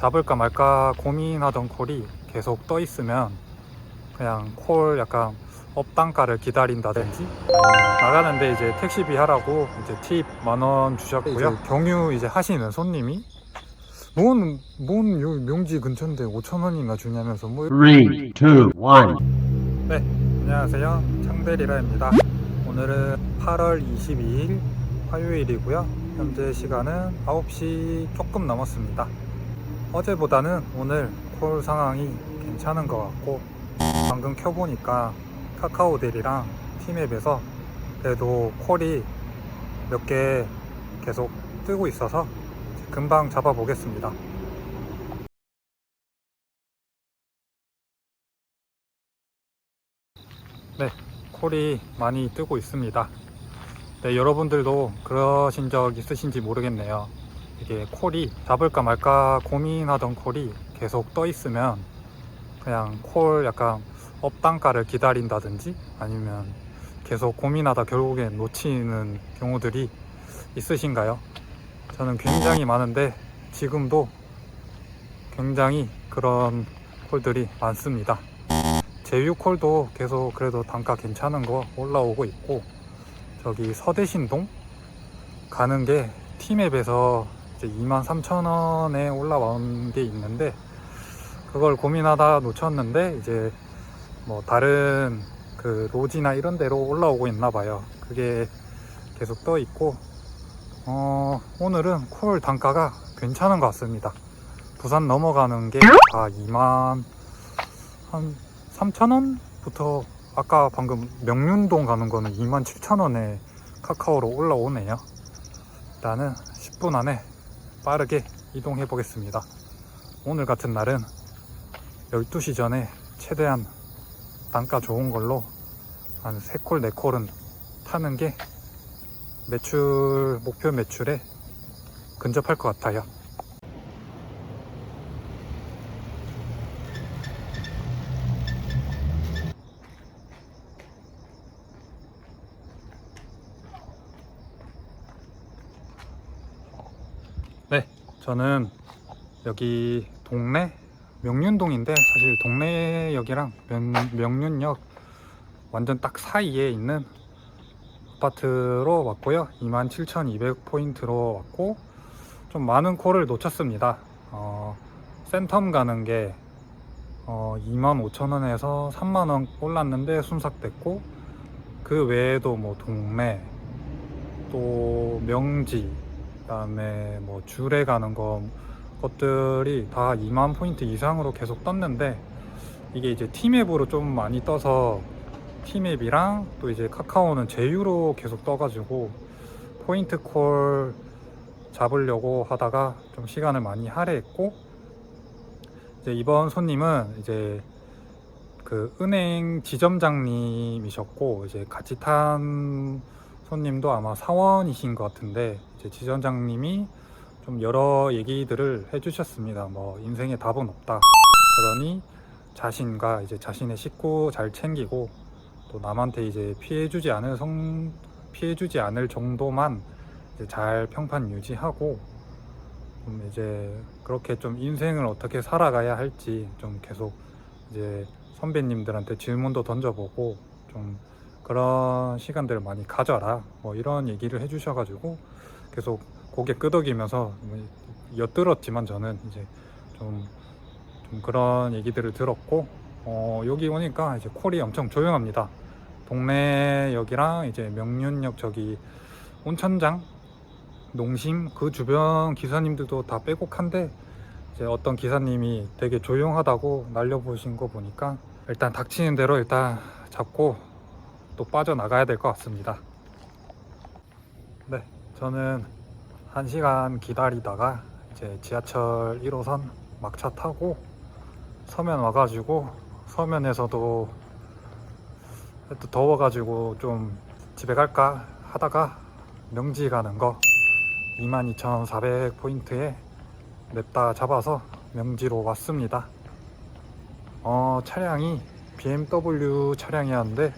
잡을까 말까 고민하던 콜이 계속 떠 있으면 그냥 콜 약간 업단가를 기다린다든지 나가는데 이제 택시비 하라고 이제 팁 만 원 주셨고요. 경유 이제 하시는 손님이 뭔, 뭔 요- 명지 근처인데 5천 원이나 주냐면서 뭐 Three, two, one. 네, 안녕하세요. 창대리라입니다. 오늘은 8월 22일 화요일이고요. 현재 시간은 9시 조금 넘었습니다. 어제보다는 오늘 콜 상황이 괜찮은 것 같고 방금 켜보니까 카카오델이랑 티맵에서 그래도 콜이 몇 개 계속 뜨고 있어서 금방 잡아보겠습니다. 네, 콜이 많이 뜨고 있습니다. 네, 여러분들도 그러신 적 있으신지 모르겠네요. 이게 콜이 잡을까 말까 고민하던 콜이 계속 떠 있으면 그냥 콜 약간 업단가를 기다린다든지 아니면 계속 고민하다 결국에 놓치는 경우들이 있으신가요? 저는 굉장히 많은데 지금도 굉장히 그런 콜들이 많습니다. 제휴콜도 계속 그래도 단가 괜찮은 거 올라오고 있고 저기 서대신동 가는 게 티맵에서 이제 23,000원에 올라온 게 있는데 그걸 고민하다 놓쳤는데 이제 뭐 다른 그 로지나 이런 데로 올라오고 있나 봐요. 그게 계속 떠 있고 어 오늘은 콜 단가가 괜찮은 것 같습니다. 부산 넘어가는 게 다 2만 한 3,000원부터 아까 방금 명륜동 가는 거는 27,000원에 카카오로 올라오네요. 일단은 10분 안에 빠르게 이동해 보겠습니다. 오늘 같은 날은 12시 전에 최대한 단가 좋은 걸로 한 3콜, 4콜은 타는 게 매출, 목표 매출에 근접할 것 같아요. 네, 저는 여기 동네 명륜동인데 사실 동네역이랑 명, 명륜역 완전 딱 사이에 있는 아파트로 왔고요. 27,200포인트로 왔고 좀 많은 콜을 놓쳤습니다. 어, 센텀 가는 게 어, 25,000원에서 3만원 올랐는데 순삭됐고 그 외에도 뭐 동네 또 명지 그다음에 뭐 줄에 가는 거 것들이 다 2만 포인트 이상으로 계속 떴는데 이게 이제 티맵으로 좀 많이 떠서 티맵이랑 또 이제 카카오는 제휴로 계속 떠가지고 포인트 콜 잡으려고 하다가 좀 시간을 많이 할애했고 이제 이번 손님은 이제 그 은행 지점장님이셨고 이제 같이 탄 손님도 아마 사원이신 것 같은데 이 제 지점장님이 좀 여러 얘기들을 해주셨습니다. 뭐 인생에 답은 없다. 그러니 자신과 이제 자신의 식구 잘 챙기고 또 남한테 이제 피해주지 않을 성 피해주지 않을 정도만 잘 평판 유지하고 좀 이제 그렇게 좀 인생을 어떻게 살아가야 할지 좀 계속 이제 선배님들한테 질문도 던져보고 좀 그런 시간들을 많이 가져라 뭐 이런 얘기를 해주셔가지고 계속 고개 끄덕이면서 뭐 엿들었지만 저는 이제 좀, 좀 그런 얘기들을 들었고 어, 여기 오니까 이제 콜이 엄청 조용합니다. 동네역이랑 이제 명륜역 저기 온천장 농심 그 주변 기사님들도 다 빼곡한데 이제 어떤 기사님이 되게 조용하다고 날려보신 거 보니까 일단 닥치는 대로 일단 잡고 또 빠져나가야 될 것 같습니다. 네, 저는 한 시간 기다리다가 이제 지하철 1호선 막차 타고 서면 와가지고 서면에서도 또 더워가지고 좀 집에 갈까 하다가 명지 가는 거 22,400 포인트에 냈다 잡아서 명지로 왔습니다. 어, 차량이 BMW 차량이었는데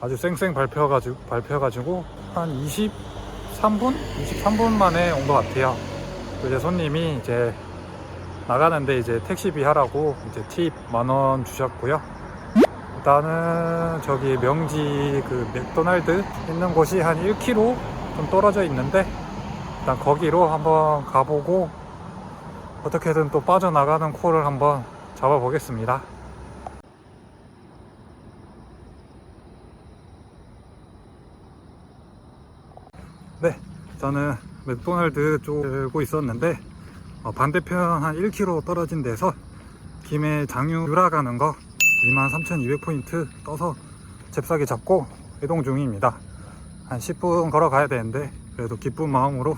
아주 쌩쌩 밟혀가지고, 밟혀가지고 한 23분? 23분 만에 온 것 같아요. 또 이제 손님이 이제 나가는데 이제 택시비 하라고 이제 팁 만 원 주셨고요. 일단은 저기 명지 그 맥도날드 있는 곳이 한 1km 좀 떨어져 있는데 일단 거기로 한번 가보고 어떻게든 또 빠져나가는 코를 한번 잡아보겠습니다. 네, 저는 맥도날드 쪽 들고 있었는데 어, 반대편 한 1km 떨어진 데서 김해 장유 유라 가는 거 23,200포인트 떠서 잽싸게 잡고 이동 중입니다. 한 10분 걸어가야 되는데 그래도 기쁜 마음으로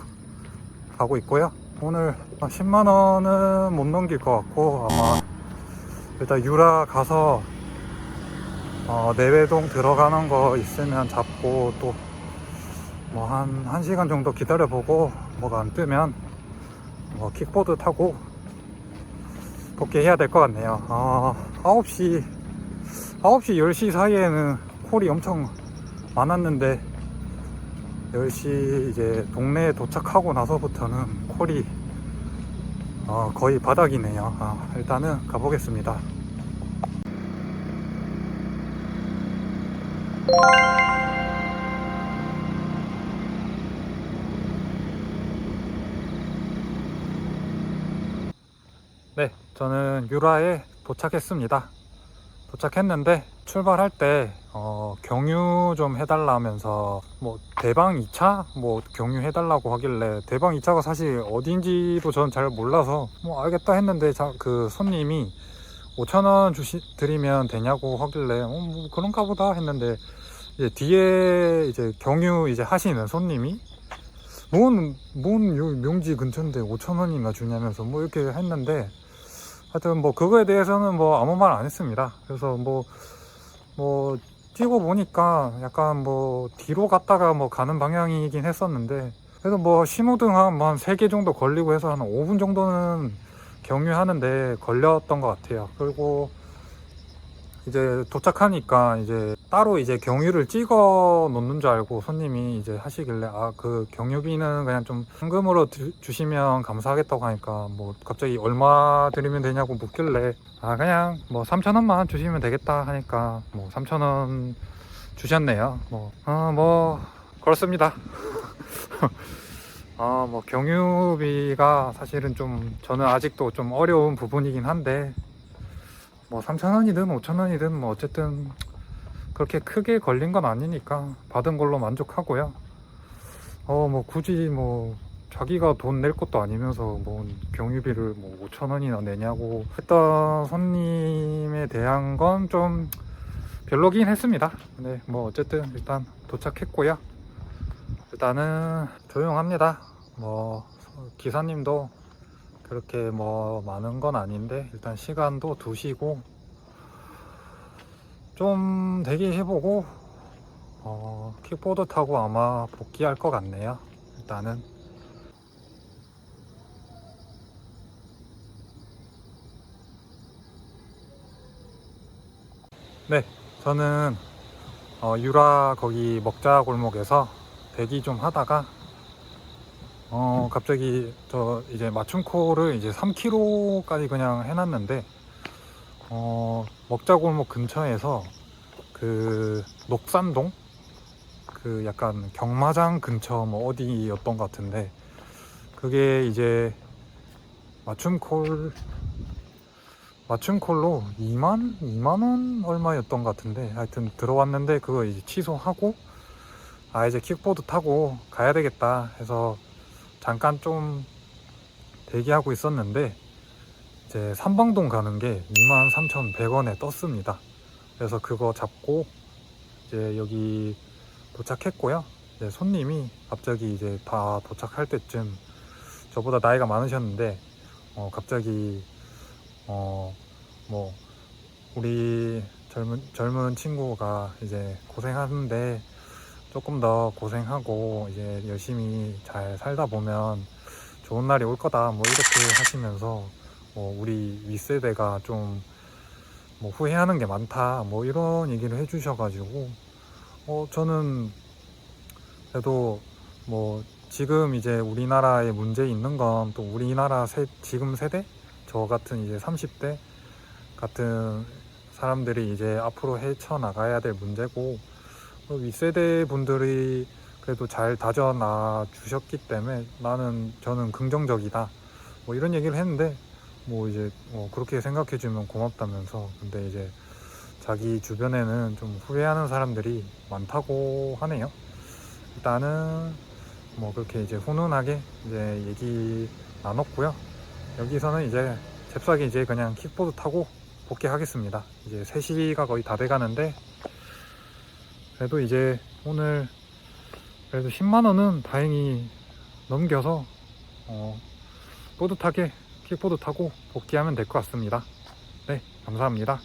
가고 있고요. 오늘 10만 원은 못 넘길 것 같고 아마 일단 유라 가서 어, 내외동 들어가는 거 있으면 잡고 또 뭐 한 1시간 정도 기다려보고 뭐가 안 뜨면 뭐 킥보드 타고 복귀해야 될 것 같네요. 아, 9시, 9시, 10시 사이에는 콜이 엄청 많았는데 10시 이제 동네에 도착하고 나서부터는 콜이 어, 거의 바닥이네요. 아, 일단은 가보겠습니다. 네, 저는 유라에 도착했습니다. 도착했는데 출발할 때 어, 경유 좀 해달라면서 뭐 대방 2차 뭐 경유 해달라고 하길래 대방 2차가 사실 어딘지도 저는 잘 몰라서 뭐 알겠다 했는데 자, 그 손님이 5천원 주시 드리면 되냐고 하길래 어, 뭐 그런가 보다 했는데 이제 뒤에 이제 경유 이제 하시는 손님이 뭔, 뭔 요- 명지 근처인데 5천원이나 주냐면서 뭐 이렇게 했는데 하여튼 뭐 그거에 대해서는 뭐 아무 말 안 했습니다. 그래서 뭐뭐 뛰고 보니까 약간 뭐 뒤로 갔다가 뭐 가는 방향이긴 했었는데 그래도 뭐 신호등 한한 3개 정도 걸리고 해서 한 5분 정도는 경유하는데 걸렸던 것 같아요. 그리고 이제 도착하니까 이제 따로 이제 경유를 찍어 놓는 줄 알고 손님이 이제 하시길래 아 그 경유비는 그냥 좀 현금으로 주- 주시면 감사하겠다고 하니까 뭐 갑자기 얼마 드리면 되냐고 묻길래 아 그냥 뭐 3천 원만 주시면 되겠다 하니까 뭐 3천 원 주셨네요. 뭐어뭐 그렇습니다. 아뭐 경유비가 사실은 좀 저는 아직도 좀 어려운 부분이긴 한데 뭐 3,000원이든 5,000원이든 뭐 어쨌든 그렇게 크게 걸린 건 아니니까 받은 걸로 만족하고요. 어 뭐 굳이 뭐 자기가 돈 낼 것도 아니면서 뭐 경유비를 뭐 5,000원이나 내냐고 했던 손님에 대한 건 좀 별로긴 했습니다. 근데 뭐 어쨌든 일단 도착했고요. 일단은 조용합니다. 뭐 기사님도 그렇게 뭐 많은 건 아닌데 일단 시간도 2시고 좀 대기해보고 어, 킥보드 타고 아마 복귀할 것 같네요 일단은. 네 저는 어, 유라 거기 먹자 골목에서 대기 좀 하다가 어 갑자기 저 이제 맞춤 콜을 이제 3km까지 그냥 해놨는데 어 먹자골목 근처에서 그 녹산동? 그 약간 경마장 근처 뭐 어디였던 것 같은데 그게 이제 맞춤 콜 맞춤 콜로 2만 2만 원 얼마였던 것 같은데 하여튼 들어왔는데 그거 이제 취소하고 아 이제 킥보드 타고 가야 되겠다 해서 잠깐 좀 대기하고 있었는데 이제 삼방동 가는 게 23,100원에 떴습니다. 그래서 그거 잡고 이제 여기 도착했고요. 이제 손님이 갑자기 이제 다 도착할 때쯤 저보다 나이가 많으셨는데 어 갑자기 어 뭐 우리 젊은 젊은 친구가 이제 고생하는데 조금 더 고생하고 이제 열심히 잘 살다 보면 좋은 날이 올 거다 뭐 이렇게 하시면서 뭐 우리 윗세대가 좀 뭐 후회하는 게 많다 뭐 이런 얘기를 해주셔가지고 어 저는 그래도 뭐 지금 이제 우리나라에 문제 있는 건 또 우리나라 세, 지금 세대? 저 같은 이제 30대 같은 사람들이 이제 앞으로 헤쳐 나가야 될 문제고 어, 윗세대 분들이 그래도 잘 다져놔 주셨기 때문에 나는 저는 긍정적이다. 뭐 이런 얘기를 했는데 뭐 이제 뭐 그렇게 생각해 주면 고맙다면서 근데 이제 자기 주변에는 좀 후회하는 사람들이 많다고 하네요. 일단은 뭐 그렇게 이제 훈훈하게 이제 얘기 나눴고요. 여기서는 이제 잽싸게 이제 그냥 킥보드 타고 복귀하겠습니다. 이제 3시가 거의 다 돼가는데 그래도 이제 오늘 그래도 10만원은 다행히 넘겨서 어, 뿌듯하게 킥보드 타고 복귀하면 될 것 같습니다. 네, 감사합니다.